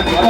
Obrigado.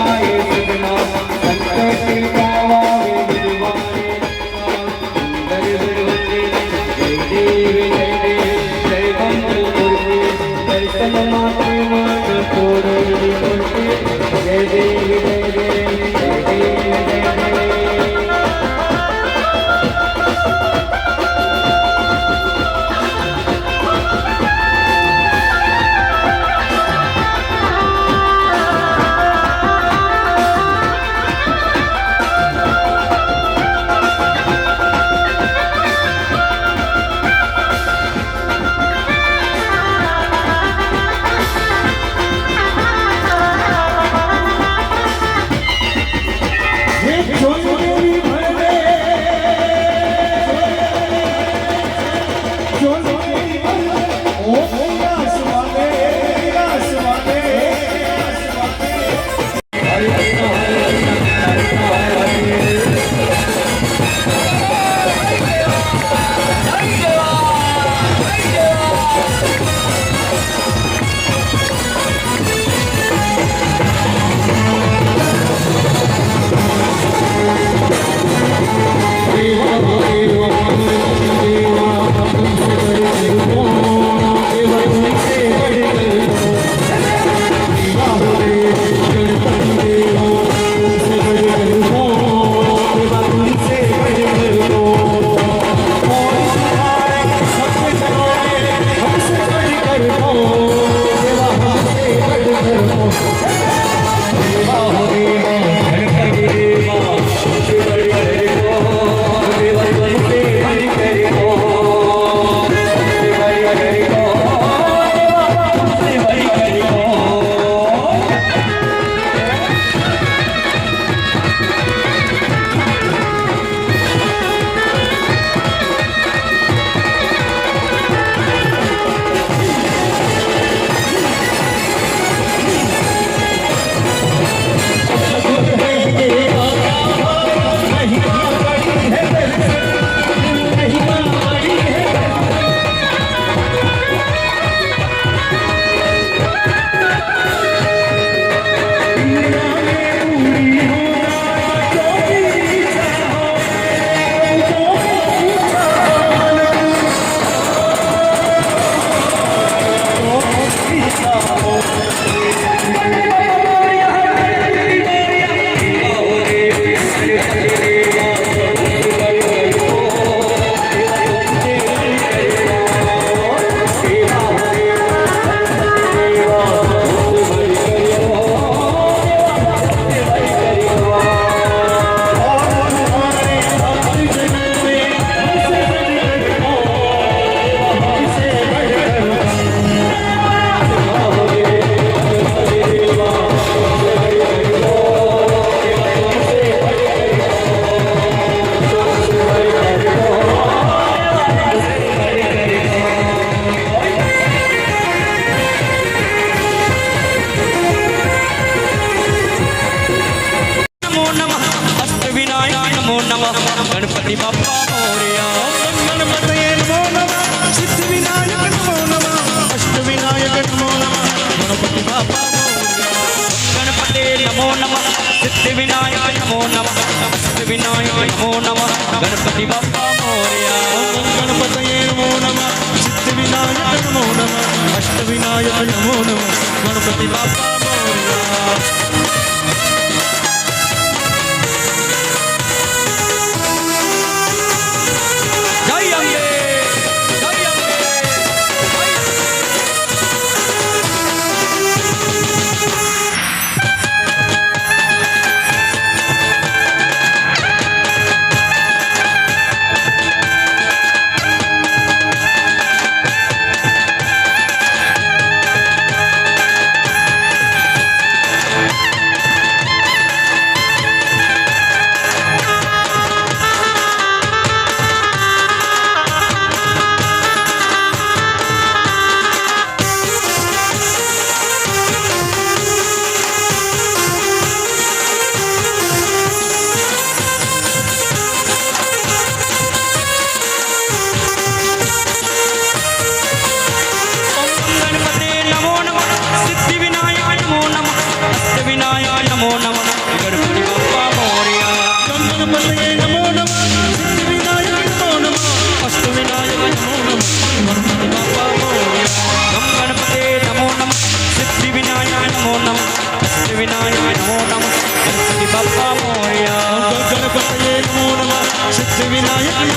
Ganpati Vinayak नमो नमः गणपति विनायक नमो नमः गणपति बाप्पा मोरया गणपतये नमो नमः सिद्धि विनायक नमो नमः अष्ट विनायक नमो नमः गणपति बाप्पा मोरया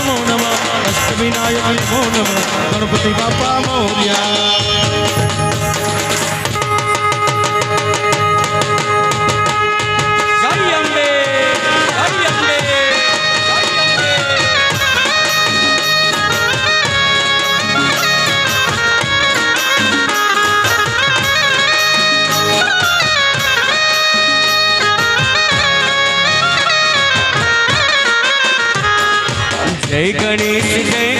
નમો નમઃ અષ્ટવિનાય નમો નમઃ ગણપતિ બાપા મોર્યા જય ગણેશ જય